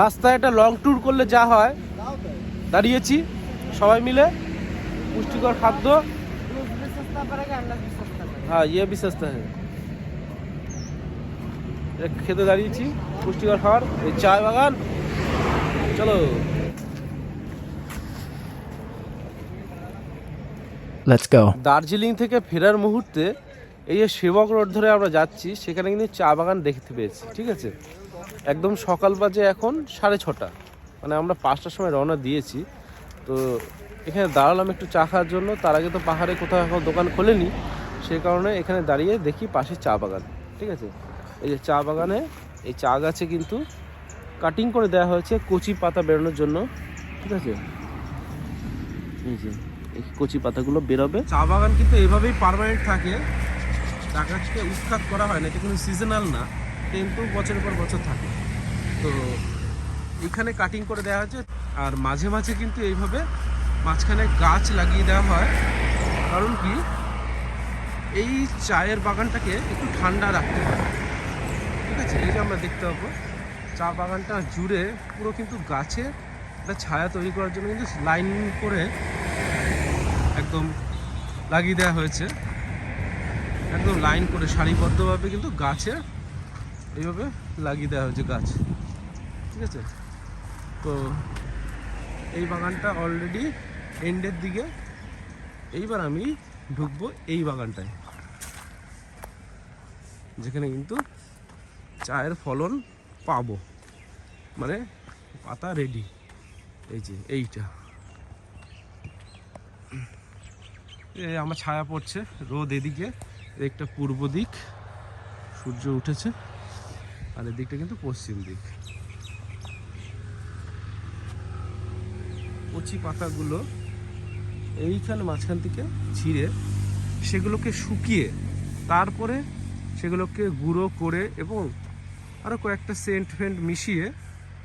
রাস্তায় একটা long tour করলে যা হয় দাঁড়িয়েছি সবাই মিলে পুষ্টিকর খাদ্য। হ্যাঁ ইয়ে বিশ্বাস খেতে দাঁড়িয়েছি পুষ্টিকর খাবার এই চা বাগান। চলো। দার্জিলিং থেকে ফেরার মুহূর্তে এই যে সেবক রোড ধরে আমরা যাচ্ছি সেখানে কিন্তু চা বাগান দেখতে পেয়েছি ঠিক আছে? একদম সকাল বাজে এখন সাড়ে ছটা। মানে আমরা পাঁচটার সময় রওনা দিয়েছি। তো এখানে দাঁড়ালাম একটু চা খাওয়ার জন্য। তার আগে তো পাহাড়ে কোথাও এখন দোকান খোলেনি। সেই কারণে এখানে দাঁড়িয়ে দেখি পাশে চা বাগান। ঠিক আছে? এই যে চা বাগানে এই চা গাছে কিন্তু কাটিং করে দেওয়া হয়েছে কচি পাতা বেরোনোর জন্য। ঠিক আছে? এই যে, এই কচি পাতাগুলো বেরোবে। চা বাগান কিন্তু এভাবেই পারমানেন্ট থাকে। চা গাছকে উৎখাত করা হয় না। এটা কোনো সিজনাল না। কিন্তু বছরের পর বছর থাকে। তো এখানে কাটিং করে দেওয়া হয়েছে আর মাঝে মাঝে কিন্তু এইভাবে মাঝখানে গাছ লাগিয়ে দেওয়া হয়। কারণ কি? এই চায়ের বাগানটাকে একটু ঠান্ডা রাখতে হয় ঠিক আছে? এই যে আমরা দেখতে পাবো, চা বাগানটা জুড়ে পুরো কিন্তু গাছে একটা ছায়া তৈরি করার জন্য কিন্তু লাইন করে একদম লাগিয়ে দেওয়া হয়েছে। একদম লাইন করে সারিবদ্ধভাবে কিন্তু গাছে এইভাবে লাগিয়ে দেওয়া হয়েছে গাছ। ঠিক আছে? তো এই বাগানটা অলরেডি এন্ডের দিকে। এইবার আমি ঢুকবো এই বাগানটায়। যেখানে কিন্তু চায়ের ফলন পাবো। মানে পাতা রেডি এই যে, এইটা। এই আমার ছায়া পড়ছে রোদ এদিকে। একটা পূর্ব দিক। সূর্য উঠেছে। আর এদিকটা কিন্তু পশ্চিম দিক। কচি পাতাগুলো এইখানে মাঝখান থেকে ছিঁড়ে সেগুলোকে শুকিয়ে তারপরে সেগুলোকে গুঁড়ো করে এবং আরও কয়েকটা সেন্ট ফেন্ট মিশিয়ে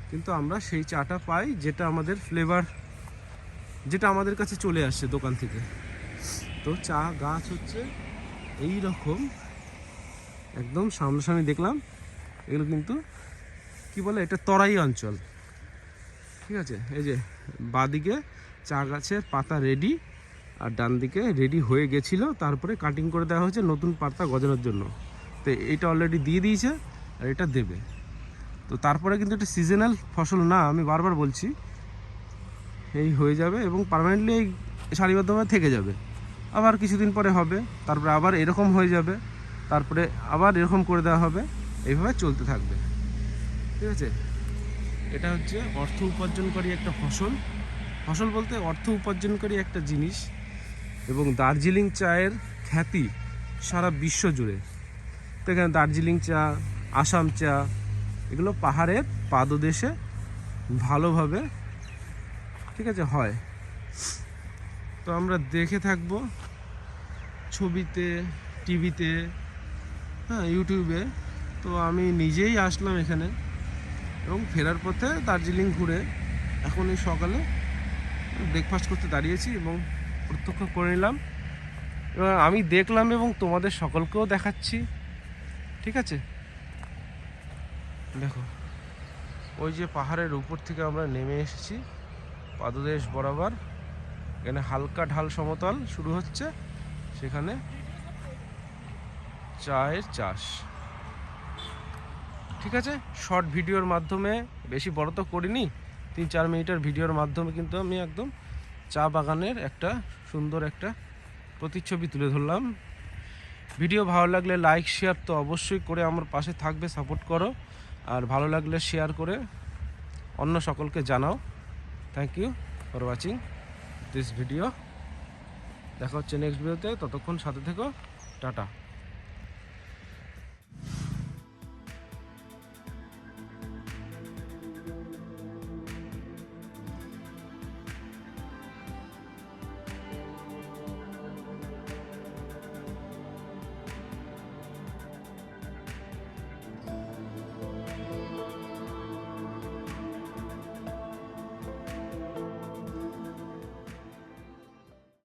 কিন্তু আমরা সেই চাটা পাই যেটা আমাদের ফ্লেভার যেটা আমাদের কাছে চলে আসছে দোকান থেকে। তো চা গাছ হচ্ছে এই রকম একদম সামনাসামনি দেখলাম। এগুলো কিন্তু কি বলে, এটা তরাই অঞ্চল। ঠিক আছে? এই যে বাদিকে চা গাছের পাতা রেডি আর ডান দিকে রেডি হয়ে গেছিল। তারপরে কাটিং করে দেওয়া হয়েছে নতুন পাতা গজানোর জন্য। তো এইটা অলরেডি দিয়ে দিয়েছে আর এটা দেবে। তো তারপরে কিন্তু এটা সিজনাল ফসল না, আমি বারবার বলছি। এই হয়ে যাবে এবং পার্মানেন্টলি এই সারিবদ্ধভাবে থেকে যাবে। আবার কিছুদিন পরে হবে, তারপরে আবার এরকম হয়ে যাবে, তারপরে আবার এরকম করে দেওয়া হবে। এইভাবে চলতে থাকবে। ঠিক আছে? এটা হচ্ছে অর্থ উপার্জনকারী একটা ফসল। ফসল বলতে অর্থ উপার্জনকারী একটা জিনিস এবং দার্জিলিং চায়ের খ্যাতি সারা বিশ্ব জুড়ে। তো এখানে দার্জিলিং চা, আসাম চা, এগুলো পাহাড়ের পাদদেশে ভালোভাবে, ঠিক আছে, হয়। তো আমরা দেখে থাকব ছবিতে, টিভিতে হ্যাঁ ইউটিউবে তো আমি নিজেই আসলাম এখানে এবং ফেরার পথে দার্জিলিং ঘুরে এখন এই সকালে ব্রেকফাস্ট করতে দাঁড়িয়েছি এবং প্রত্যক্ষ করে নিলাম। এবার আমি দেখলাম এবং তোমাদের সকলকেও দেখাচ্ছি। ঠিক আছে? দেখো, ওই যে পাহাড়ের উপর থেকে আমরা নেমে এসেছি। পাদদেশ বরাবর। এখানে হালকা ঢাল সমতল শুরু হচ্ছে। সেখানে চায়ের চাষ। ঠিক আছে? শর্ট ভিডিওর মাধ্যমে, বেশি বড় তো করিনি তিন চার মিনিটের ভিডিওর মাধ্যমে কিন্তু আমি একদম চা বাগানের একটা সুন্দর একটা প্রতিচ্ছবি তুলে ধরলাম। ভিডিও ভালো লাগলে লাইক শেয়ার তো অবশ্যই করে আমার পাশে থাকবে সাপোর্ট করো। আর ভালো লাগলে শেয়ার করে অন্য সকলকে জানাও। Thank you for watching this video দেখা হচ্ছে নেক্সট ভিডিওতে ততক্ষণ সাথে থেকো, টাটা।